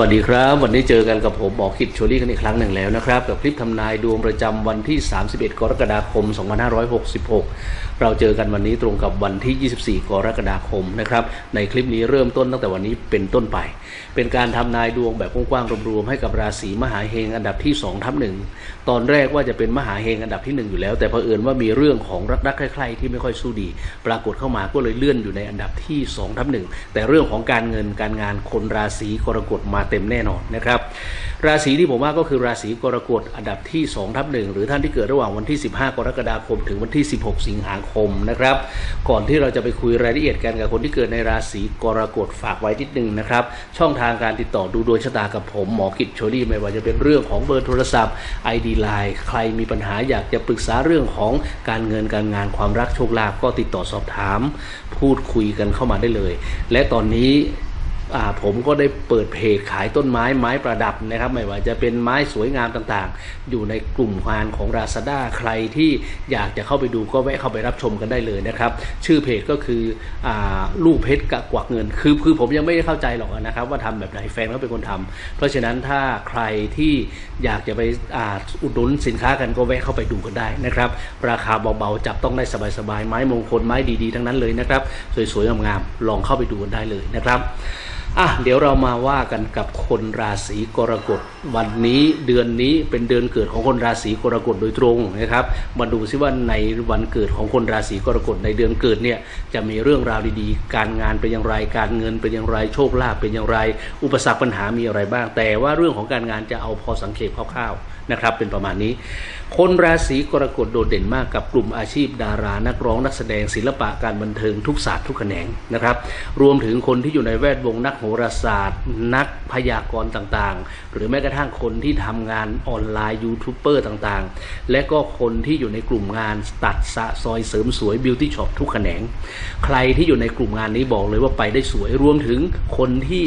วัสดีครับ วันนี้เจอกันกับผมหมอคิดโชลี่กันอีกครั้งหนึ่งแล้วนะครับ กับคลิปทำนายดวงประจำวันที่ 31 กรกฎาคม 2566 เราเจอกันวันนี้ตรงกับวันที่ 24 กรกฎาคมนะครับในคลิปนี้เริ่มต้นตั้งแต่วันนี้เป็นต้นไป เป็นการทำนายดวงแบบกว้างๆรวมๆให้กับราศีมหาเฮงอันดับที่2ทับหนึ่งตอนแรกว่าจะเป็นมหาเฮงอันดับที่ 1 อยู่แล้ว แต่เผอิญว่ามีเรื่องของรักๆใครๆที่ไม่ค่อยสู้ดี ปรากฏเข้ามาก็เลยเลื่อนอยู่ในอันดับที่2ทับหนึ่งแต่เรื่องของการเงินการงานคนราศีกรกฎมาเต็มแน่นอนนะครับ ราศีที่ผมว่าก็คือราศีกรกฎอันดับที่2ทับหนึ่งหรือท่านที่เกิดระหว่างวันที่ 15 กรกฎาคม ถึงวันที่ 16 สิงหาคมนะครับก่อนที่เราจะไปคุยรายละเอียดกันกับคนที่เกิดในราศีกรกฎฝากไว้นิดนึงนะครับช่องทางางการติดต่อดูดวงชะตากับผม หมอกิจโชลี่ไม่ว่าจะเป็นเรื่องของเบอร์โทรศัพท์ ID Line ใครมีปัญหาอยากจะปรึกษาเรื่องของการเงินการงานความรักโชคลาภก็ติดต่อสอบถาม พูดคุยกันเข้ามาได้เลย และตอนนี้ ผมก็ได้เปิดเพจขายต้นไม้ไม้ประดับนะครับ ไม่ว่าจะเป็นไม้สวยงามต่างๆ อยู่ในกลุ่มงานของ r า z า d a ใครที่อยากจะเข้าไปดูก็แวะเข้าไปรับชมกันได้เลยนะครับ ชื่อเพจก็คืออลูกเพชรกะกวักเงิน คือคือผมยังไม่ได้เข้าใจหรอกนะครับว่าทำแบบไหนแฟนเขาเป็นคนทำเพราะฉะนั้นถ้าใครที่อยากจะไปออุดหนุนสินค้ากันก็แวะเข้าไปดูกันได้นะครับ ราคาเบาๆจับต้องได้สบายๆไม้มงคลไม้ดีๆ ทั้งนั้นเลยนะครับ สวยๆงามๆลองเข้าไปดูกันได้เลยนะครับ อะเดี๋ยวเรามาว่ากันกับคนราศีกรกฎ วันนี้เดือนนี้เป็นเดือนเกิดของคนราศีกรกฎโดยตรงนะครับ มาดูซิว่าในวันเกิดของคนราศีกรกฎในเดือนเกิดเนี่ยจะมีเรื่องราวดีๆ การงานเป็นอย่างไร การเงินเป็นอย่างไรโชคลาภเป็นอย่างไร อุปสรรคปัญหามีอะไรบ้าง แต่ว่าเรื่องของการงานจะเอาพอสังเกตคร่าวๆนะครับ เป็นประมาณนี้ คนราศีกรกฎโดดเด่นมากกับกลุ่มอาชีพ ดารานักร้องนักแสดงศิลปะการบันเทิงทุกศาสตร์ทุกแขนงนะครับ รวมถึงคนที่อยู่ในแวดวงนักราศาสตร์ นักพยากรณ์ต่างๆ หรือแม้กระทั่งคนที่ทำงานออนไลน์ยูทูบเบอร์ต่างๆ และก็คนที่อยู่ในกลุ่มงานตัดสะซอยเสริมสวยบิวตี้ช็อปทุกแขนง ใครที่อยู่ในกลุ่มงานนี้บอกเลยว่าไปได้สวยรวมถึงคนที่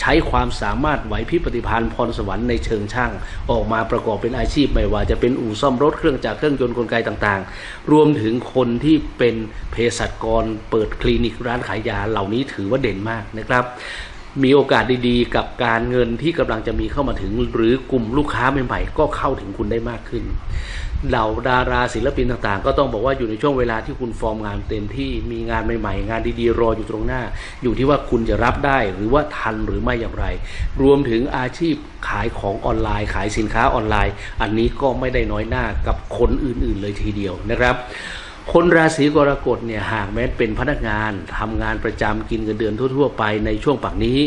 ใช้ความสามารถไหวพิปฏิพานพรสวรรค์ในเชิงช่าง ออกมาประกอบเป็นอาชีพไม่ว่า จะเป็นอู่ซ่อมรถเครื่องจักรเครื่องยนต์กลไกต่างๆ รวมถึงคนที่เป็นเภสัชกรเปิดคลินิกร้านขายยาเหล่านี้ถือว่าเด่นมากนะครับ มีโอกาสดีๆ กับการเงินที่กำลังจะมีเข้ามาถึง หรือกลุ่มลูกค้าใหม่ๆก็เข้าถึงคุณได้มากขึ้น เหล่าดาราศิลปินต่างๆ ก็ต้องบอกว่าอยู่ในช่วงเวลาที่คุณฟอร์มงานเต็มที่มีงานใหม่ๆ งานดีๆ รออยู่ตรงหน้า อยู่ที่ว่าคุณจะรับได้หรือว่าทันหรือไม่อย่างไร รวมถึงอาชีพขายของออนไลน์ ขายสินค้าออนไลน์ อันนี้ก็ไม่ได้น้อยหน้ากับคนอื่นๆเลยทีเดียวนะครับ คนราศีกรกฎเนี่ยหากแม้เป็นพนักงานทำงานประจำกินเงินเดือนทั่ว ๆ ไปในช่วงปักนี้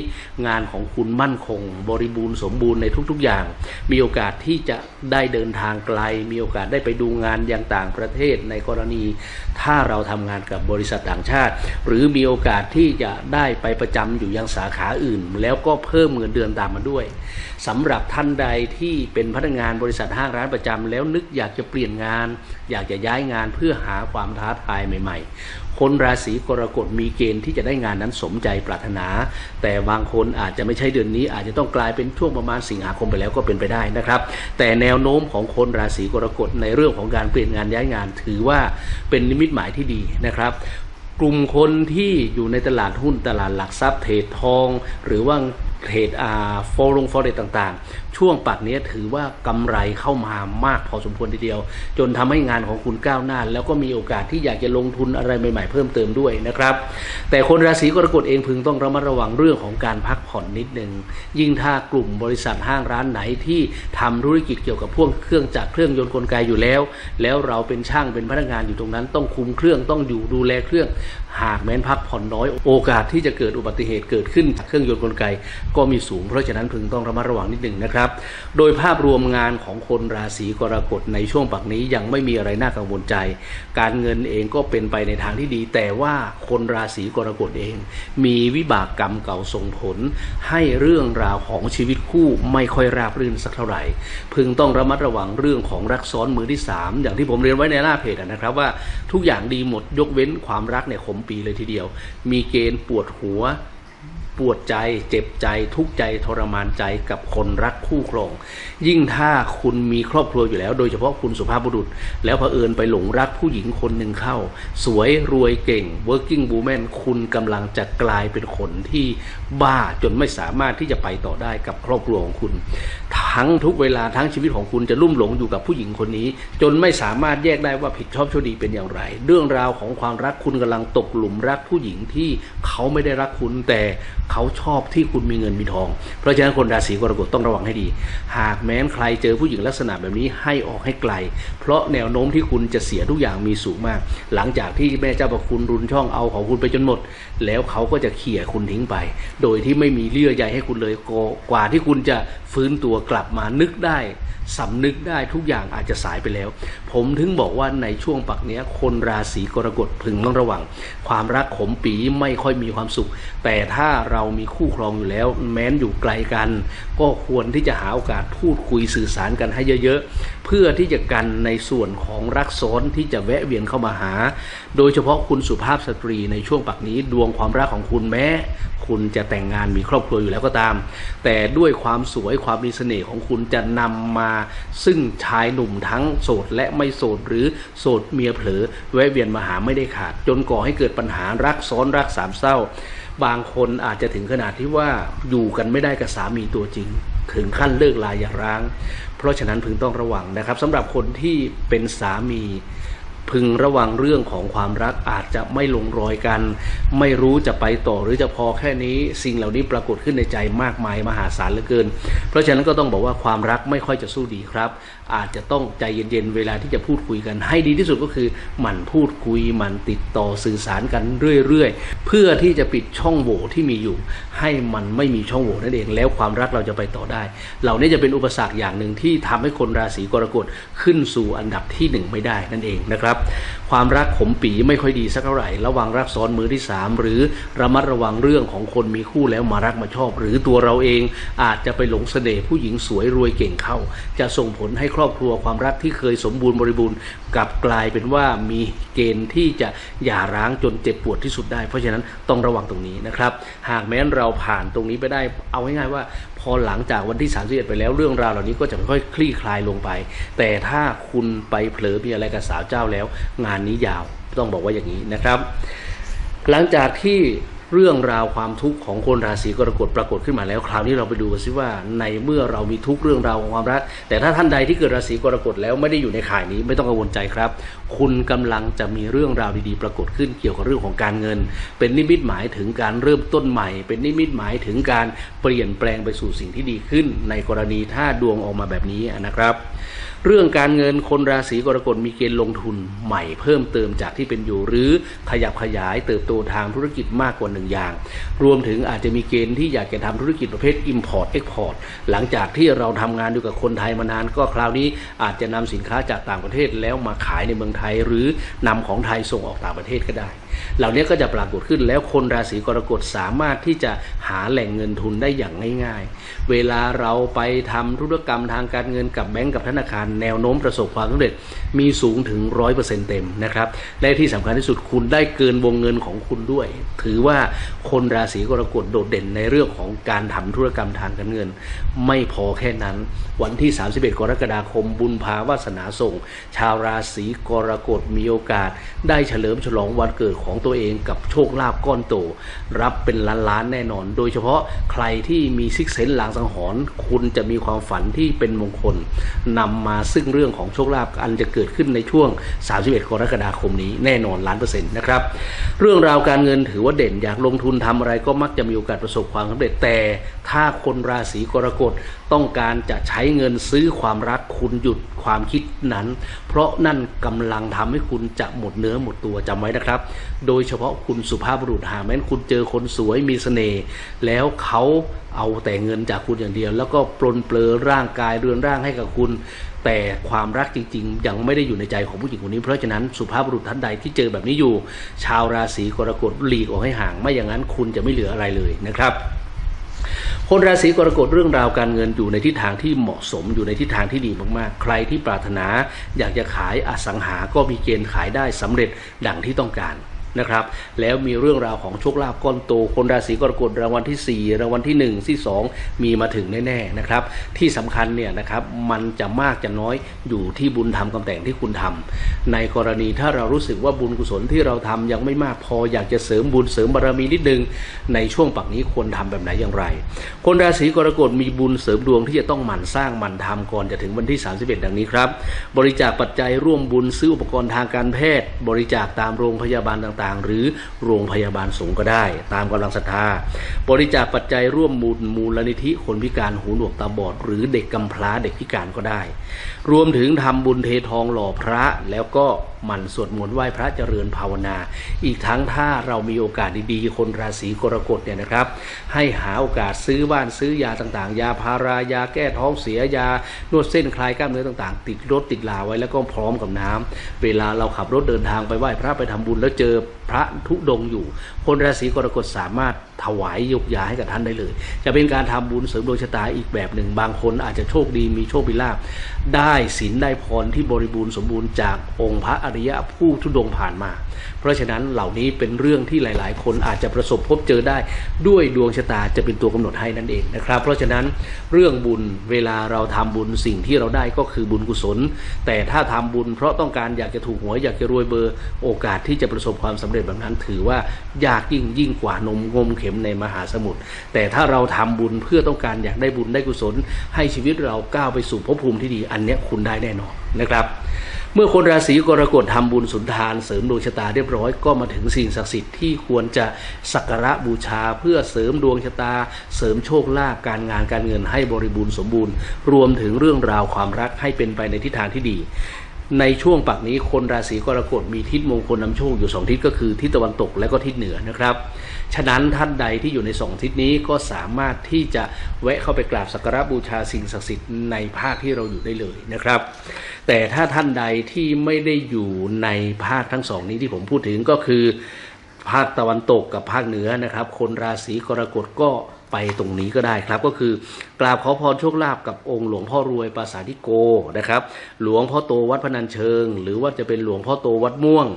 งานของคุณมั่นคง บริบูรณ์สมบูรณ์ในทุกๆอย่าง มีโอกาสที่จะได้เดินทางไกล มีโอกาสได้ไปดูงานยังต่างประเทศในกรณี ถ้าเราทำงานกับบริษัทต่างชาติ หรือมีโอกาสที่จะได้ไปประจำอยู่ยังสาขาอื่น แล้วก็เพิ่มเงินเดือนตามมาด้วยสำหรับท่านใดที่เป็นพนักงานบริษัทห้างร้านประจำแล้วนึกอยากจะเปลี่ยนงาน อยากจะย้ายงานเพื่อหาความท้าทายใหม่ ๆ คนราศีกรกฎมีเกณฑ์ที่จะได้งานนั้นสมใจปรารถนา แต่บางคนอาจจะไม่ใช่เดือนนี้ อาจจะต้องกลายเป็นช่วงประมาณสิงหาคมไปแล้วก็เป็นไปได้นะครับ แต่แนวโน้มของคนราศีกรกฎในเรื่องของการเปลี่ยนงานย้ายงาน ถือว่าเป็นนิมิตหมายที่ดีนะครับกลุ่มคนที่อยู่ในตลาดหุ้นตลาดหลักทรัพย์เทรดทอง หรือว่า เทรดอ่าโฟลงฟอเรสต่างๆ ช่วงปักนี้ถือว่ากำไรเข้ามามากพอสมควรทีเดียว จนทำให้งานของคุณก้าวหน้า แล้วก็มีโอกาสที่อยากจะลงทุนอะไรใหม่ๆ เพิ่มเติมด้วยนะครับ แต่คนราศีกรกฎเองพึงต้องระมัดระวังเรื่องของการพักผ่อนนิดนึง ยิ่งถ้ากลุ่มบริษัทห้างร้านไหนที่ทำธุรกิจเกี่ยวกับพวกเครื่องจักรเครื่องยนต์กลไกอยู่แล้ว แล้วเราเป็นช่างเป็นพนักงานอยู่ตรงนั้น ต้องคุมเครื่องต้องอยู่ดูแลเครื่อง หากแม้นพักผ่อนน้อย โอกาสที่จะเกิดอุบัติเหตุเกิดขึ้นจากเครื่องยนต์กลไกก็มีสูง เพราะฉะนั้นพึงต้องระมัดระวังนิดหนึ่งนะครับ โดยภาพรวมงานของคนราศีกรกฎในช่วงปักนี้ยังไม่มีอะไรน่ากังวลใจ การเงินเองก็เป็นไปในทางที่ดี แต่ว่าคนราศีกรกฎเอง มีวิบากกรรมเก่าส่งผล ให้เรื่องราวของชีวิตคู่ไม่ค่อยราบรื่นสักเท่าไหร่ พึงต้องระมัดระวังเรื่องของรักซ้อนมือที่สามอย่างที่ผมเรียนไว้ในหน้าเพจนะครับว่าทุกอย่างดีหมดยกเว้นความรักเนี่ยขมปีเลยทีเดียว มีเกณฑ์ปวดหัว ปวดใจเจ็บใจทุกข์ใจทรมานใจกับคนรักคู่ครอง ยิ่งถ้าคุณมีครอบครัวอยู่แล้ว โดยเฉพาะคุณสุภาพบุรุษ แล้วเผอิญไปหลงรักผู้หญิงคนหนึ่งเข้า สวยรวยเก่ง working woman คุณกำลังจะกลายเป็นคนที่บ้าจนไม่สามารถที่จะไปต่อได้กับครอบครัวของคุณ ทั้งทุกเวลาทั้งชีวิตของคุณจะลุ่มหลงอยู่กับผู้หญิงคนนี้ จนไม่สามารถแยกได้ว่าผิดชอบชั่วดีเป็นอย่างไร เรื่องราวของความรักคุณกำลังตกหลุมรักผู้หญิงที่เขาไม่ได้รักคุณแต่เขาชอบที่คุณมีเงินมีทอง เพราะฉะนั้นคนราศีกรกฎต้องระวังให้ดี หากแม้นใครเจอผู้หญิงลักษณะแบบนี้ให้ออกให้ไกล เพราะแนวโน้มที่คุณจะเสียทุกอย่างมีสูงมาก หลังจากที่แม่เจ้าประคุณรุนช่องเอาของคุณไปจนหมด แล้วเขาก็จะเขี่ยคุณทิ้งไป โดยที่ไม่มีเยื่อใยให้คุณเลยกว่าที่คุณจะฟื้นตัวกลับมานึกได้สำนึกได้ทุกอย่างอาจจะสายไปแล้ว ผมถึงบอกว่าในช่วงปักเนี้ย คนราศีกรกฎพึงต้องระวัง ความรักขมปีไม่ค่อยมีความสุข แต่ถ้าเรามีคู่ครองอยู่แล้ว แม้นอยู่ไกลกัน ก็ควรที่จะหาโอกาสพูดคุยสื่อสารกันให้เยอะๆ เพื่อที่จะกันในส่วนของรักซ้อนที่จะแวะเวียนเข้ามาหา โดยเฉพาะคุณสุภาพสตรีในช่วงปักนี้ดวงความรักของคุณแม้ คุณจะแต่งงานมีครอบครัวอยู่แล้วก็ตาม แต่ด้วยความสวยความมีเสน่ห์ของคุณจะนำมาซึ่งชายหนุ่มทั้งโสดและไม่โสดหรือโสดเมียเผลอแวะเวียนมาหาไม่ได้ขาด จนก่อให้เกิดปัญหารักซ้อนรักสามเศร้า บางคนอาจจะถึงขนาดที่ว่าอยู่กันไม่ได้กับสามีตัวจริง ถึงขั้นเลิกลาอย่าร้าง เพราะฉะนั้นพึงต้องระวังนะครับสำหรับคนที่เป็นสามี พึงระวังเรื่องของความรักอาจจะไม่ลงรอยกัน ไม่รู้จะไปต่อหรือจะพอแค่นี้สิ่งเหล่านี้ปรากฏขึ้นในใจมากมายมหาศาลเหลือเกิน เพราะฉะนั้นก็ต้องบอกว่าความรักไม่ค่อยจะสู้ดีครับ อาจจะต้องใจเย็นๆเวลาที่จะพูดคุยกัน ให้ดีที่สุดก็คือหมั่นพูดคุยหมั่นติดต่อสื่อสารกันเรื่อยๆ เพื่อที่จะปิดช่องโหว่ที่มีอยู่ ให้มันไม่มีช่องโหว่นั่นเอง แล้วความรักเราจะไปต่อได้ เหล่านี้จะเป็นอุปสรรคอย่างหนึ่งที่ทำให้คนราศีกรกฎขึ้นสู่อันดับที่หนึ่งไม่ได้นั่นเองนะครับความรักขมปีไม่ค่อยดีสักเท่าไหร่ระวังรักซ้อนมือที่สามหรือระมัดระวังเรื่องของคนมีคู่แล้วมารักมาชอบ หรือตัวเราเองอาจจะไปหลงเสน่ห์ผู้หญิงสวยรวยเก่งเข้า จะส่งผลให้ครอบครัวความรักที่เคยสมบูรณ์บริบูรณ์กลับกลายเป็นว่ามีเกณฑ์ที่จะหย่าร้างจนเจ็บปวดที่สุดได้ เพราะฉะนั้นต้องระวังตรงนี้นะครับ หากแม้นเราผ่านตรงนี้ไปได้ เอาง่ายๆว่า อหลังจากวันที่31ไปแล้วเรื่องราวเหล่านี้ก็จะค่อยคลี่คลายลงไป แต่ถ้าคุณไปเผลอมีอะไรกับสาวเจ้าแล้ว งานนี้ยาวต้องบอกว่าอย่างนี้นะครับ หลังจากที่ เรื่องราวความทุกข์ของคนราศีกรกฎปรากฏขึ้นมาแล้ว คราวนี้เราไปดูกันซิว่าในเมื่อเรามีทุกเรื่องราวของความรัก แต่ถ้าท่านใดที่เกิดราศีกรกฎแล้วไม่ได้อยู่ในข่ายนี้ไม่ต้องกังวลใจครับ คุณกำลังจะมีเรื่องราวดีๆ ปรากฏขึ้นเกี่ยวกับเรื่องของการเงิน เป็นนิมิตหมายถึงการเริ่มต้นใหม่ เป็นนิมิตหมายถึงการเปลี่ยนแปลงไปสู่สิ่งที่ดีขึ้น ในกรณีถ้าดวงออกมาแบบนี้นะครับ เรื่องการเงินคนราศีกรกฎมีเกณฑ์ลงทุนใหม่เพิ่มเติมจากที่เป็นอยู่ หรือขยับขยายเติบโตทางธุรกิจมากกว่าหนึ่งอย่าง รวมถึงอาจจะมีเกณฑ์ที่อยากจะทำธุรกิจประเภท Import Export หลังจากที่เราทำงานอยู่กับคนไทยมานาน ก็คราวนี้อาจจะนำสินค้าจากต่างประเทศแล้วมาขายในเมืองไทย หรือนำของไทยส่งออกต่างประเทศก็ได้ เหล่านี้ก็จะปรากฏขึ้นแล้วคนราศีกรกฎสามารถที่จะหาแหล่งเงินทุนได้อย่างง่าย ๆ เวลาเราไปทำธุรกรรมทางการเงินกับแบงก์กับธนาคาร แนวโน้มประสบความสำเร็จมีสูงถึง 100%เต็มนะครับและที่สำคัญที่สุดคุณได้เกินวงเงินของคุณด้วย ถือว่าคนราศีกรกฎโดดเด่นในเรื่องของการทำธุรกรรมทางการเงิน ไม่พอแค่นั้น วันที่ 31 กรกฎาคมบุญภาวาสนาส่ง ชาวราศีกรกฎมีโอกาส ได้เฉลิมฉลองวันเกิดของตัวเองกับโชคลาภก้อนโต รับเป็นล้านล้านๆแน่นอน โดยเฉพาะใครที่มีซิกเซนหลังสังหรณ์คุณจะมีความฝันที่เป็นมงคลนำมาซึ่งเรื่องของโชคลาภอันจะเกิดขึ้นในช่วง 31 กรกฎาคมนี้แน่นอนล้านเปอร์เซ็นต์นะครับ เรื่องราวการเงินถือว่าเด่นอยากลงทุนทำอะไรก็มักจะมีโอกาสประสบความสำเร็จแต่ถ้าคนราศีกรกฎต้องการจะใช้เงินซื้อความรักคุณหยุดความคิดนั้น เพราะนั่นกำลังทำให้คุณจะหมดเนื้อหมดตัวจำไว้นะครับ โดยเฉพาะคุณสุภาพบุรุษหากแม้นคุณเจอคนสวยมีเสน่ห์แล้วเขาเอาแต่เงินจากคุณอย่างเดียว แล้วก็ปลนเปลือร่างกายเรือนร่างให้กับคุณ แต่ความรักจริงๆ ยังไม่ได้อยู่ในใจของผู้หญิงคนนี้ เพราะฉะนั้นสุภาพบุรุษท่านใดที่เจอแบบนี้อยู่ ชาวราศีกรกฎหลีกออกให้ห่าง ไม่อย่างนั้นคุณจะไม่เหลืออะไรเลยนะครับ คนราศีกรกฎเรื่องราวการเงินอยู่ในทิศทางที่เหมาะสมอยู่ในทิศทางที่ดีมากๆ ใครที่ปรารถนา อยากจะขายอสังหาก็มีเกณฑ์ขายได้สำเร็จดังที่ต้องการ นะครับ แล้วมีเรื่องราวของโชคลาภก้อนโตคนราศีกรกฎรางวัลที่ 4 รางวัลที่ 1 ที่ 2 มีมาถึงแน่ๆนะครับ ที่สำคัญเนี่ยนะครับมันจะมากจะน้อยอยู่ที่บุญทำกำแต่งที่คุณทำในกรณีถ้าเรารู้สึกว่าบุญกุศลที่เราทำยังไม่มากพออยากจะเสริมบุญเสริมบารมีนิดนึง ในช่วงปักนี้ควรทำแบบไหนอย่างไร คนราศีกรกฎมีบุญเสริมดวงที่จะต้องหมั่นสร้างหมั่นทำก่อนจะถึงวันที่ 31 ดังนี้ครับ บริจาคปัจจัยร่วมบุญซื้ออุปกรณ์ทางการแพทย์ บริจาคตามโรงพยาบาลต่างๆ หรือโรงพยาบาลสงฆ์ก็ได้ ตามกำลังศรัทธา บริจาคปัจจัยร่วมมูลมูลนิธิคนพิการหูหนวกตาบอด หรือเด็กกำพร้าเด็กพิการก็ได้ รวมถึงทำบุญเททองหล่อพระแล้วก็หมั่นสวดมนต์ไหว้พระเจริญภาวนา อีกทั้งถ้าเรามีโอกาสดีๆ คนราศีกรกฎเนี่ยนะครับ ให้หาโอกาสซื้อบ้านซื้อยาต่างๆ ยาพารายาแก้ท้องเสียยานวดเส้นคลายกล้ามเนื้อต่างๆ ติดรถติดลาไว้แล้วก็พร้อมกับน้ำเวลาเราขับรถเดินทางไปไหว้พระไปทำบุญแล้วเจอพระทุดงค์อยู่ คนราศีกรกฎสามารถถวายยกยาให้กับท่านได้เลย จะเป็นการทำบุญเสริมดวงชะตาอีกแบบหนึ่ง บางคนอาจจะโชคดีมีโชคมีลาภได้ศีลได้พรที่บริบูรณ์สมบูรณ์จากองค์พระอริยะผู้ทุดงค์ผ่านมา เพราะฉะนั้นเหล่านี้เป็นเรื่องที่หลาย ๆ คนอาจจะประสบพบเจอได้ด้วยดวงชะตาจะเป็นตัวกำหนดให้นั่นเองนะครับ เพราะฉะนั้นเรื่องบุญเวลาเราทำบุญสิ่งที่เราได้ก็คือบุญกุศล แต่ถ้าทำบุญเพราะต้องการอยากจะถูกหวยอยากจะรวยเบอร์โอกาสที่จะประสบความสำเร็จแบบนั้นถือว่ายากยิ่งยิ่งกว่านมงมเข็มในมหาสมุทรแต่ถ้าเราทำบุญเพื่อต้องการอยากได้บุญได้กุศล ให้ชีวิตเราก้าวไปสู่ภพภูมิที่ดีอันเนี้ยคุณได้แน่นอนนะครับเมื่อคนราศีกรกฎทำบุญสุนทานเสริมดวงชะตาเรียบร้อยก็มาถึงสิ่งศักดิ์สิทธิ์ที่ควรจะสักการะบูชาเพื่อเสริมดวงชะตา เสริมโชคลาภการงานการเงินให้บริบูรณ์สมบูรณ์ รวมถึงเรื่องราวความรักให้เป็นไปในทิศทางที่ดี ในช่วงปักนี้คนราศีกรกฎมีทิศมงคลนำโชคอยู่สองทิศก็คือทิศตะวันตกและก็ทิศเหนือนะครับ ฉะนั้นท่านใดที่อยู่ในสองทิศนี้ก็สามารถที่จะแวะเข้าไปกราบสักการะบูชาสิ่งศักดิ์สิทธิ์ในภาคที่เราอยู่ได้เลยนะครับ แต่ถ้าท่านใดที่ไม่ได้อยู่ในภาคทั้งสองนี้ที่ผมพูดถึงก็คือ ภาคตะวันตกกับภาคเหนือนะครับ คนราศีกรกฎก็ ไปตรงนี้ก็ได้ครับ ก็คือกราบขอพรโชคลาภกับองค์หลวงพ่อรวยปราสาทิโกนะครับ หลวงพ่อโตวัดพนัญเชิง หรือว่าจะเป็นหลวงพ่อโตวัดม่วง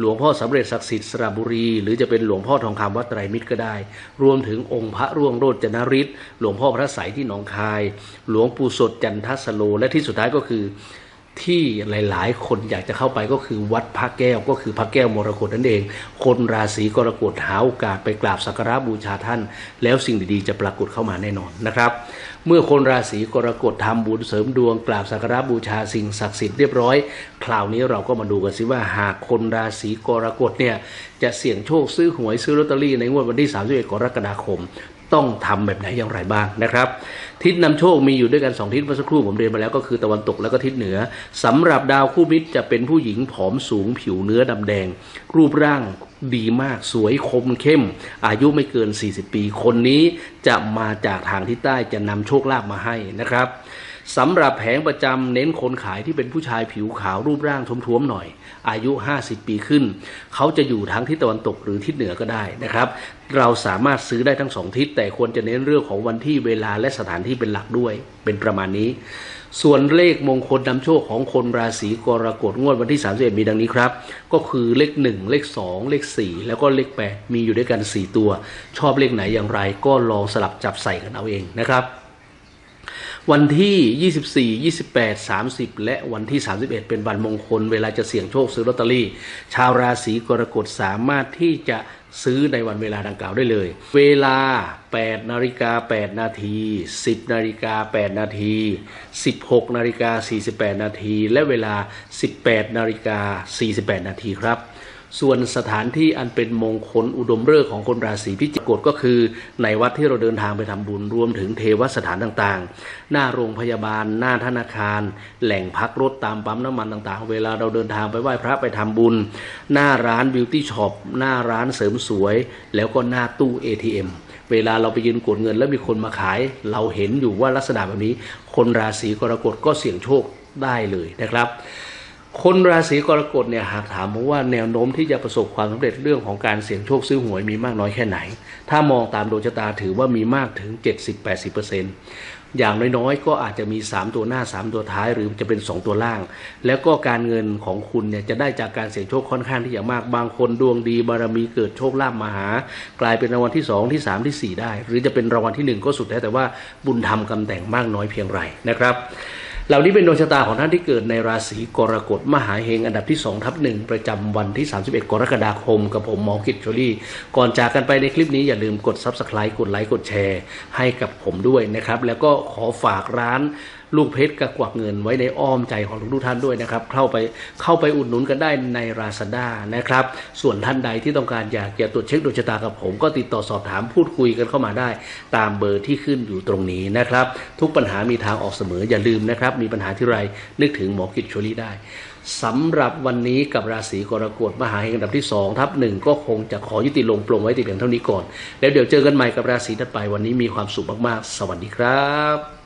หลวงพ่อสำเร็จศักดิ์สิทธิ์สระบุรี หรือจะเป็นหลวงพ่อทองคำวัดไตรมิตรก็ได้ รวมถึงองค์พระร่วงโรจนฤทธิ์หลวงพ่อพระใสยที่หนองคาย หลวงปู่สดจันทสโลและที่สุดท้ายก็คือ ที่หลาย ๆ คนอยากจะเข้าไปก็คือวัดพระแก้วก็คือพระแก้วมรกตนั่นเอง คนราศีกรกฎหาโอกาสไปกราบสักการะบูชาท่าน แล้วสิ่งดี ๆ จะปรากฏเข้ามาแน่นอนนะครับ เมื่อคนราศีกรกฎทำบุญเสริมดวง กราบสักการะบูชาสิ่งศักดิ์สิทธิ์เรียบร้อย คราวนี้เราก็มาดูกันสิว่าหากคนราศีกรกฎเนี่ยจะเสี่ยงโชคซื้อหวยซื้อลอตเตอรี่ในงวดวันที่ 31 กรกฎาคม ต้องทำแบบไหนอย่างไรบ้างนะครับ ทิศนำโชคมีอยู่ด้วยกันสองทิศเมื่อสักครู่ผมเรียนมาแล้วก็คือตะวันตกและก็ทิศเหนือสำหรับดาวคู่มิตรจะเป็นผู้หญิงผอมสูงผิวเนื้อดำแดง รูปร่างดีมากสวยคมเข้ม อายุไม่เกิน 40 ปีคนนี้จะมาจากทางทิศใต้จะนำโชคลาภมาให้นะครับ สำหรับแผงประจำเน้นคนขายที่เป็นผู้ชายผิวขาวรูปร่างท้วมๆหน่อย อายุ 50 ปีขึ้น เขาจะอยู่ทั้งทิศตะวันตกหรือทิศเหนือก็ได้นะครับ เราสามารถซื้อได้ทั้งสองทิศ แต่ควรจะเน้นเรื่องของวันที่เวลาและสถานที่เป็นหลักด้วย เป็นประมาณนี้ ส่วนเลขมงคลนำโชคของคนราศีกรกฎงวดวันที่ 31 มีดังนี้ครับ ก็คือเลข 1 เลข 2 เลข 4 แล้วก็เลข 8 มีอยู่ด้วยกัน 4 ตัว ชอบเลขไหนอย่างไร ก็ลองสลับจับใส่กันเอาเองนะครับ วันที่ 24 28 30 และวันที่ 31 เป็นวันมงคล เวลาจะเสี่ยงโชคซื้อลอตเตอรี่ ชาวราศีกรกฎสามารถที่จะซื้อในวันเวลาดังกล่าวได้เลย เวลา 8 นาฬิกา 8 นาที 10 นาฬิกา 8 นาที 16 นาฬิกา 48 นาที และเวลา 18 นาฬิกา 48 นาทีครับ ส่วนสถานที่อันเป็นมงคลอุดมฤกษ์ของคนราศีพิจิกฎก็คือในวัดที่เราเดินทางไปทำบุญรวมถึงเทวสถานต่างๆ หน้าโรงพยาบาล หน้าธนาคาร แหล่งพักรถตามปั๊มน้ำมันต่างๆ เวลาเราเดินทางไปไหว้พระไปทำบุญ หน้าร้านบิวตี้ช็อปหน้าร้านเสริมสวย แล้วก็หน้าตู้ ATM เวลาเราไปยืนกดเงินแล้วมีคนมาขาย เราเห็นอยู่ว่าลักษณะแบบนี้ คนราศีกรกฎก็เสี่ยงโชคได้เลยนะครับ คนราศีกรกฎเนี่ยหากถามผมว่าแนวโน้มที่จะประสบความสำเร็จเรื่องของการเสี่ยงโชคซื้อหวยมีมากน้อยแค่ไหน ถ้ามองตามดวงชะตาถือว่ามีมากถึง 70-80%เอย่างน้อยๆ ก็อาจจะมี 3 ตัวหน้า 3 ตัวท้ายหรือจะเป็น 2 ตัวล่าง แล้วก็การเงินของคุณเนี่ยจะได้จากการเสี่ยงโชคค่อนข้างที่จะมากบางคนดวงดีบารมีเกิดโชคลาภมาหา กลายเป็นรางวัลที่ 2 ที่ 3 ทีสี่4 ได้ หรือจะเป็นรางวัลทีหนึ่1 ก็สุดแท้แต่ว่าบุญธรรมกำแต่งมากน้อยเพียงไรนะครับ เหล่านี้เป็นดวงชะตาของท่านที่เกิดในราศีกรกฎมหาเฮงอันดับที่2ทับหนึ่งประจำวันที่ 31 กรกฎาคม กับผมหมอกิจโชลี่ ก่อนจากกันไปในคลิปนี้อย่าลืมกด Subscribe กดไลค์กดแชร์ให้กับผมด้วยนะครับ แล้วก็ขอฝากร้าน ลูกเพชรกับกวักเงินไว้ในอ้อมใจของทุกท่านด้วยนะครับ เข้าไปเข้าไปอุดหนุนกันได้ใน Lazada นะครับ ส่วนท่านใดที่ต้องการอยากจะตรวจเช็คดวงชะตากับผม ก็ติดต่อสอบถามพูดคุยกันเข้ามาได้ ตามเบอร์ที่ขึ้นอยู่ตรงนี้นะครับ ทุกปัญหามีทางออกเสมออย่าลืมนะครับ มีปัญหาที่ไรนึกถึงหมอกิจโชลีได้สำหรับวันนี้กับราศีกรกฎมหาเฮงอันดับที่2ทับหนึ่งก็คงจะขอยุติลงปลงไว้แต่เพียงเท่านี้ก่อน แล้วเดี๋ยวเจอกันใหม่กับราศีถัดไปวันนี้มีความสุขมากๆ สวัสดีครับ